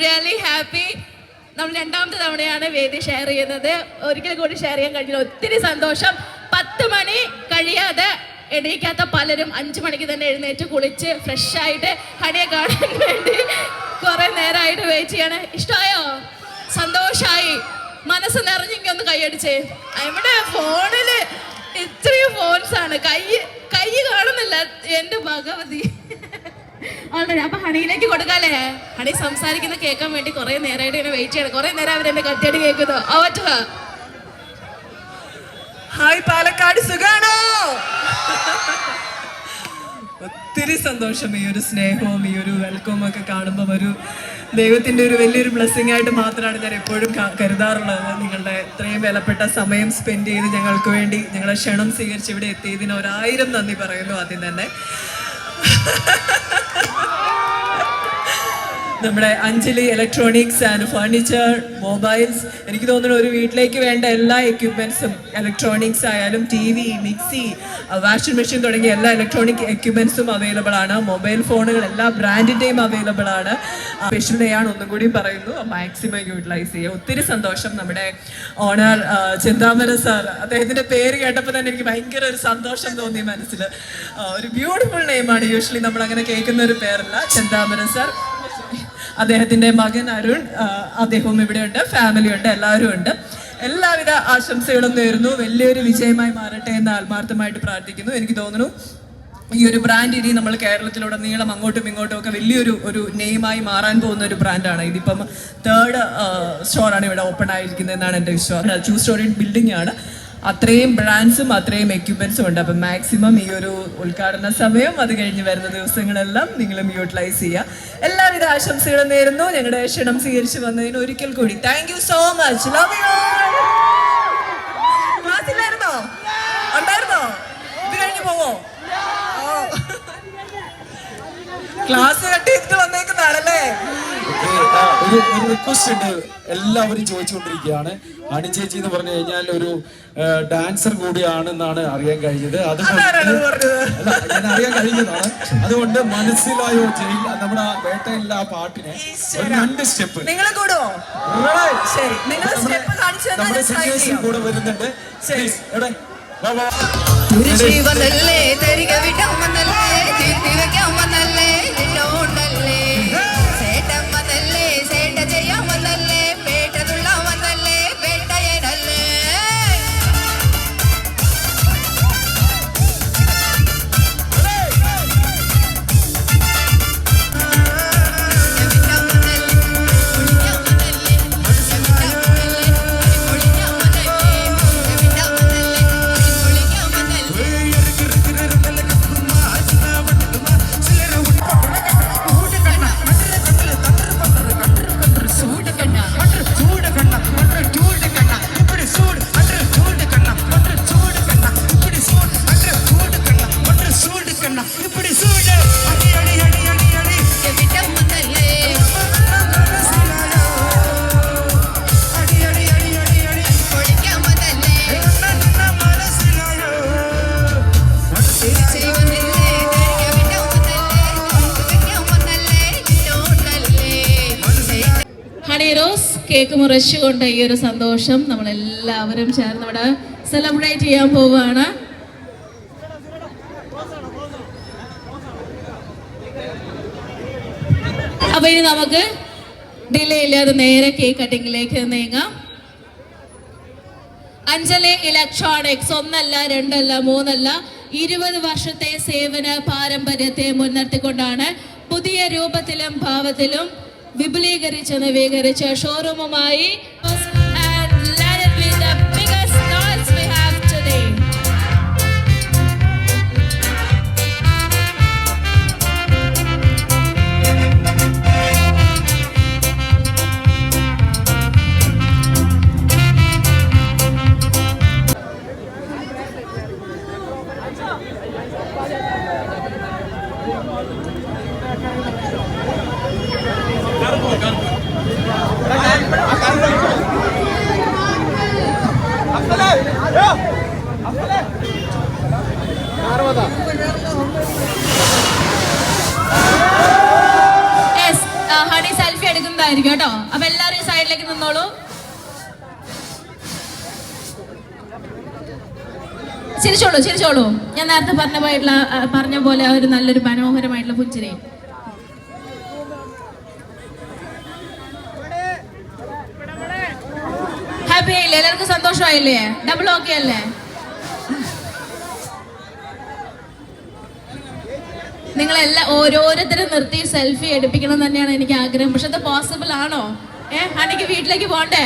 Really happy നമ്മൾ രണ്ടാമത്തെ തവണയാണ് വേദി ഷെയർ ചെയ്യുന്നത്. ഒരിക്കൽ കൂടി ഷെയർ ചെയ്യാൻ കഴിഞ്ഞത് ഒത്തിരി സന്തോഷം. പത്ത് മണി കഴിയാതെ എണീക്കാത്ത പലരും അഞ്ചു മണിക്ക് തന്നെ എഴുന്നേറ്റ് കുളിച്ച് ഫ്രഷായിട്ട് ഹണിയെ കാണാൻ വേണ്ടി കുറെ നേരമായിട്ട് വെയിറ്റ് ചെയ്യാണ്. ഇഷ്ടമായോ? സന്തോഷായി. മനസ്സ് നിറഞ്ഞെങ്കിൽ ഒന്ന് കൈയടിച്ചേ. നമ്മുടെ ഫോണിൽ ഇത്രയും ഫോൺസാണ് കൈ കൈ കാണുന്നില്ല. എന്റെ ഭഗവതി. ആൾറെഡി അപ്പൊ ഹണിയിലേക്ക് കൊടുക്കാല്ലേ? ഹണി സംസാരിക്കുന്ന കേൾക്കാൻ വേണ്ടി കുറെ നേരമായിട്ട് ഇങ്ങനെ വെയിറ്റ് ചെയ്യണം. കുറെ നേരം അവരെന്നെ കത്തിയായിട്ട് കേൾക്കുന്നു. ആ പറ്റുക ഹായ് പാലക്കാട് സുഖാണോ? ഒത്തിരി സന്തോഷം ഈ ഒരു സ്നേഹവും ഈ ഒരു വെൽക്കവും ഒക്കെ കാണുമ്പോൾ ഒരു ദൈവത്തിന്റെ ഒരു വലിയൊരു ബ്ലെസ്സിങ് ആയിട്ട് മാത്രമാണ് ഞാൻ എപ്പോഴും കരുതാറുള്ളത്. നിങ്ങളുടെ ഇത്രയും വിലപ്പെട്ട സമയം സ്പെൻഡ് ചെയ്ത് ഞങ്ങൾക്ക് വേണ്ടി ഞങ്ങളെ ക്ഷണം സ്വീകരിച്ച് ഇവിടെ എത്തിയതിന് ഒരായിരം നന്ദി പറയുന്നു ആദ്യം തന്നെ. നമ്മുടെ Anjali electronics and furniture mobiles എനിക്ക് തോന്നുന്നു ഒരു വീട്ടിലേക്ക് വേണ്ട എല്ലാ എക്യുപ്മെന്റ്സും ഇലക്ട്രോണിക്സ് ആയാലും T V mixie washing machine തുടങ്ങിയ എല്ലാ ഇലക്ട്രോണിക് എക്യുപ്മെന്റ്സും അവൈലബിൾ ആണ്. മൊബൈൽ ഫോണുകൾ എല്ലാ ബ്രാൻഡിന്റെയും അവൈലബിൾ ആണ്. സ്പെഷ്യൽ ഡേ ആണ് ഒന്നും കൂടി പറയുന്നു. മാക്സിമം യൂട്ടിലൈസ് ചെയ്യുക ഒത്തിരി സന്തോഷം നമ്മുടെ ഓണർ ചിന്താമര സാർ. അദ്ദേഹത്തിന്റെ പേര് കേട്ടപ്പോൾ തന്നെ എനിക്ക് ഭയങ്കര ഒരു സന്തോഷം തോന്നി മനസ്സിൽ ഒരു ബ്യൂട്ടിഫുൾ നെയിമാണ് യൂഷ്വലി നമ്മൾ അങ്ങനെ കേൾക്കുന്ന ഒരു പേരല്ല. ചിന്താമര സാർ. അദ്ദേഹത്തിന്റെ മകൻ അരുൺ അദ്ദേഹവും ഇവിടെ ഉണ്ട് ഫാമിലി ഉണ്ട് എല്ലാവരും ഉണ്ട്. എല്ലാവിധ ആശംസകളും നേരുന്നു. വലിയൊരു വിജയമായി മാറട്ടെ എന്ന് ആത്മാർത്ഥമായിട്ട് പ്രാർത്ഥിക്കുന്നു. എനിക്ക് തോന്നുന്നു ഈ ഒരു ബ്രാൻഡ് ഇനി നമ്മൾ കേരളത്തിലുടനീളം അങ്ങോട്ടും ഇങ്ങോട്ടും ഒക്കെ വലിയൊരു ഒരു നെയിമായി മാറാൻ പോകുന്ന ഒരു ബ്രാൻഡാണ് ഇതിപ്പം തേർഡ് സ്റ്റോറാണ് ഇവിടെ ഓപ്പൺ ആയിരിക്കുന്നതെന്നാണ് എന്റെ വിശ്വാസം. ടു സ്റ്റോറി ബിൽഡിംഗ് ആണ്. അത്രയും ബ്രാൻഡ്സും അത്രയും എക്യുപ്മെന്റ്സും ഉണ്ട്. അപ്പം മാക്സിമം ഈ ഒരു ഉദ്ഘാടന സമയം അത് കഴിഞ്ഞ് വരുന്ന ദിവസങ്ങളെല്ലാം നിങ്ങളും യൂട്ടിലൈസ് ചെയ്യുക. എല്ലാവിധ ആശംസകളും നേരുന്നു. ഞങ്ങളുടെ ക്ഷണം സ്വീകരിച്ചു വന്നതിന് ഒരിക്കൽ കൂടി. Thank so much love you class cut ചെയ്തിട്ട് ഒരു ഒരു റിക്വസ്റ്റ് ഉണ്ട്. എല്ലാവരും ചോദിച്ചുകൊണ്ടിരിക്കുകയാണ്. അണി ചേച്ചി എന്ന് പറഞ്ഞു കഴിഞ്ഞാൽ ഒരു ഡാൻസർ കൂടിയാണെന്നാണ് അറിയാൻ കഴിഞ്ഞത്. അതുകൊണ്ട് പറഞ്ഞത്? ഞാൻ അറിയാൻ കഴിഞ്ഞതാണ്. അതുകൊണ്ട് മനസ്സിലായോ ജയിൽ നമ്മുടെ ആ വേട്ടയിലെ ആ പാട്ടിനെ ഒരു രണ്ട് സ്റ്റെപ്പ്. നിങ്ങൾ കൂടുവോ? ശരി നിങ്ങൾ സ്റ്റെപ്പ് കാണിച്ചു നമ്മുടെ സിറ്റുവേഷൻ കൂടെ വരുന്നുണ്ട്. ശരി. എവിടെ തരിക വിടാമന്നല്ലേ? ഹണി റോസ് കേക്ക് മുറിച്ചുകൊണ്ട് ഈ ഒരു സന്തോഷം നമ്മളെല്ലാവരും ചേർന്ന് ഇവിടെ സെലിബ്രേറ്റ് ചെയ്യാൻ പോവുകയാണ്. അപ്പൊ ഇനി നമുക്ക് ഡിലേ ഇല്ലാതെ നേരെ കേക്ക് കട്ടിങ്ങിലേക്ക് നീങ്ങാം. അഞ്ജലി ഇലക്ട്രോണിക്സ് ഒന്നല്ല രണ്ടല്ല മൂന്നല്ല ഇരുപത് വർഷത്തെ സേവന പാരമ്പര്യത്തെ മുൻനിർത്തിക്കൊണ്ടാണ് പുതിയ രൂപത്തിലും ഭാവത്തിലും വിപുലീകരിച്ച് നവീകരിച്ച ഷോറൂമുമായി ആയിരിക്കും കേട്ടോ. അപ്പൊ എല്ലാവരും ഈ സൈഡിലേക്ക് നിന്നോളൂ. ചിരിച്ചോളൂ ചിരിച്ചോളൂ. ഞാൻ നേരത്തെ പറഞ്ഞ പോയിട്ടുള്ള പറഞ്ഞ പോലെ ഒരു നല്ലൊരു മനോഹരമായിട്ടുള്ള പുഞ്ചിരി. ഹാപ്പി ആയില്ലേ? എല്ലാവർക്കും സന്തോഷമായില്ലേ? ഡബിൾ ഓക്കെ അല്ലേ? നിങ്ങളെല്ലാ ഓരോരുത്തരും നിർത്തി സെൽഫി എടുപ്പിക്കണം തന്നെയാണ് എനിക്ക് ആഗ്രഹം. പക്ഷെ അത് പോസിബിൾ ആണോ? ഏഹ് അനക്ക് വീട്ടിലേക്ക് പോണ്ടേ?